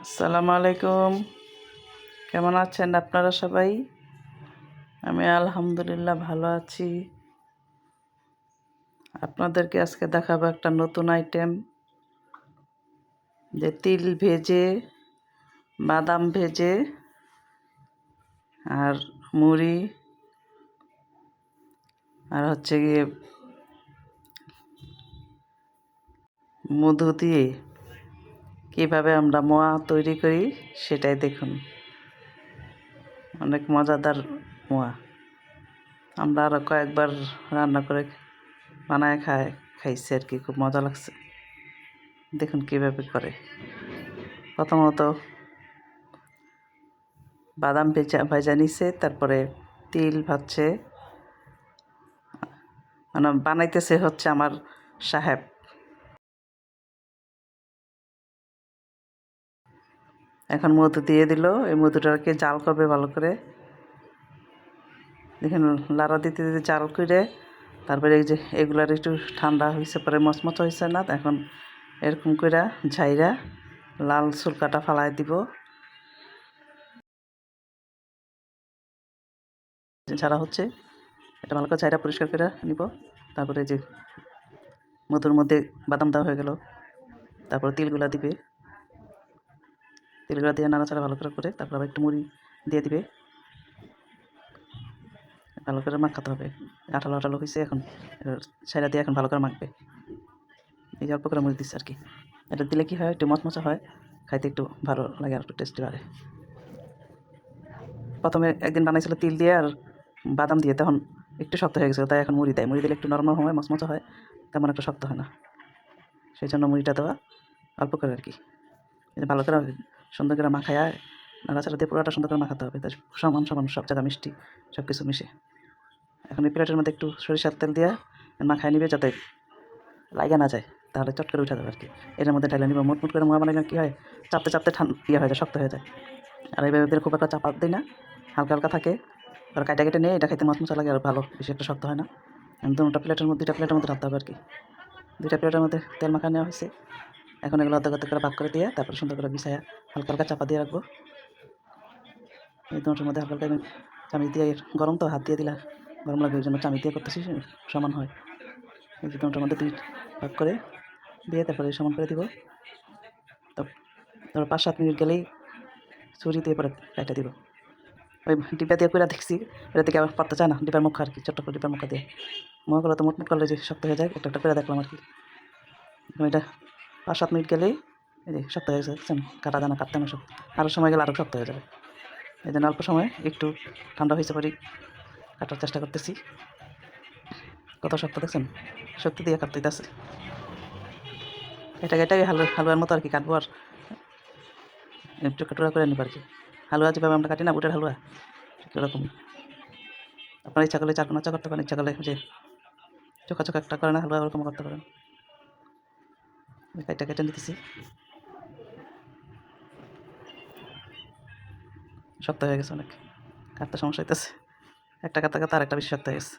আসসালামু আলাইকুম। কেমন আছেন আপনারা সবাই? আমি আলহামদুলিল্লাহ ভালো আছি। আপনাদেরকে আজকে দেখাবো একটা নতুন আইটেম যে তিল ভেজে, বাদাম ভেজে আর মুড়ি আর হচ্ছে গিয়ে মধু দিয়ে কীভাবে আমরা মোয়া তৈরি করি সেটাই দেখুন। অনেক মজাদার মোয়া। আমরা আরও কয়েকবার রান্না করে বানায় খাই খাইছি আর কি, খুব মজা লাগছে। দেখুন কীভাবে করে। প্রথমত বাদাম ভেজা ভেজা নিছে, তারপরে তিল ভাজছে। মানে বানাইতেছে হচ্ছে আমার সাহেব। এখন মধু দিয়ে দিল। এই মধুটাকে জাল করবে ভালো করে। দেখেন, লাড়া দিতে দিতে জাল করে তারপরে এই যে এগুলার একটু ঠান্ডা হয়েছে পরে মচমচ হয়েছে না এখন এরকম করে ঝাইরা লাল সুলকাটা ফালাই দিব। ছাড়া হচ্ছে, এটা ভালো করে ঝাইরা পরিষ্কার করে নিব। তারপরে যে মধুর মধ্যে বাদাম দেওয়া হয়ে গেল। তারপর তিলগুলা দিবে। তেলগুলো দিয়ে নাড়াচাড়া ভালো করে করে তারপর আবার একটু মুড়ি দিয়ে দিবে। ভালো করে মাখাতে হবে। আঠালো আঠালো হয়েছে এখন। সাইডা দিয়ে এখন ভালো করে মাখবে। এই যে অল্প করে মুড়ি দিচ্ছে আর কি এটা দিলে কি হয়? একটু মচমচা হয়। খাইতে একটু ভালো লাগে আর একটু টেস্টি বাড়ে। প্রথমে একদিন বানাইছিল তিল দিয়ে আর বাদাম দিয়ে। তখন একটু শক্ত হয়ে গেছিল, তাই এখন মুড়ি দেয়। মুড়ি দিলে একটু নরম হয়, মচমচা হয়, তেমন একটা শক্ত হয় না। সেই জন্য মুড়িটা দেওয়া অল্প করে আর কি ভালো করে সুন্দর করে মাখায় নাড়াচাড়া দিয়ে পুরোটা সুন্দর করে মাখাতে হবে। তাই সমান সমান সব জায়গা মিষ্টি সব কিছু মিশে। এখন এই প্লেটের মধ্যে একটু সরিষার তেল দিয়ে মাখায় নিবে যাতে লাগে না যায়, তাহলে চট করে উঠা যাবে আর কি এর মধ্যে ঢাইলে নিব। মুটমুট করে মোয়া বানালে কী হয়? চাপতে চাপতে ঠান ইয়ে হয়ে যায়, শক্ত হয়ে যায়। আর এইভাবে দিলে খুব একটা চাপা দিই না, হালকা হালকা থাকে। আর কাটা কেটে নিয়ে এটা খাইতে মচমচা লাগে, আর ভালো, বেশি একটা শক্ত হয় না। দুটা প্লেটের মধ্যে, দুইটা প্লেটের মধ্যে রাখতে হবে আর কি দুইটা প্লেটের মধ্যে তেল মাখা নেওয়া হয়েছে। এখন এগুলো অর্ধেক অর্ধেক করে ভাগ করে দিয়ে তারপরে সুন্দর করে বিছায়া হালকা হালকা চাপা দিয়ে রাখব। এই দুটোর মধ্যে হালকা হালকা চামিচ দিয়ে গরম তো, হাত দিয়ে দিলা গরম লাগবে ওই জন্য চামিচ দিয়ে করতেছি, সমান হয়। এই দুটোর মধ্যে দুই ভাগ করে দিয়ে তারপরে সমান করে দিব। তারপর পাঁচ সাত মিনিট গেলেই ছুরি দিয়ে পরে কাটা দিব। ওই ডিপা দিয়ে করে দেখছি এটা থেকে আবার পারতে চায় না, ডিপার মুখ আর কি, ছোট্ট করে ডিপার মুখা দিয়ে। মুখগুলো তো মুটমুট করলে যে শক্ত হয়ে যায়, একটা একটা করে দেখলাম আর কি। এটা পাঁচ সাত মিনিট গেলেই এই শক্ত হয়ে গেছে কাটা দানা কাটতে সব। আরও সময় গেলে আরও শক্ত হয়ে যাবে। এই জন্য অল্প সময় একটু ঠান্ডা হয়েছে পরে, কাটার চেষ্টা করতেছি। কত শক্ত দেখছেন, শক্তি দিয়ে কাটতে আছে এটা এটাই হালুয়া, হালুয়ার মতো আর কি কাটবো আর টুকরা টুকরা করে নিব আর কি। হালুয়া যেভাবে আমরা কাটি না বুটের হালুয়া এরকম আপনার ইচ্ছা করলে চার নাচা করতে পারেন, ইচ্ছা করলে যে চোখা চোখা একটা করে না, হালুয়া ওরকম করতে পারেন। কেটে কেটে নিতেছি শক্ত হয়ে গেছে অনেক। কাটতে সমস্যা হইতেছে। একটা কাতা কাতা আর একটা বেশি শক্ত হয়ে গেছে।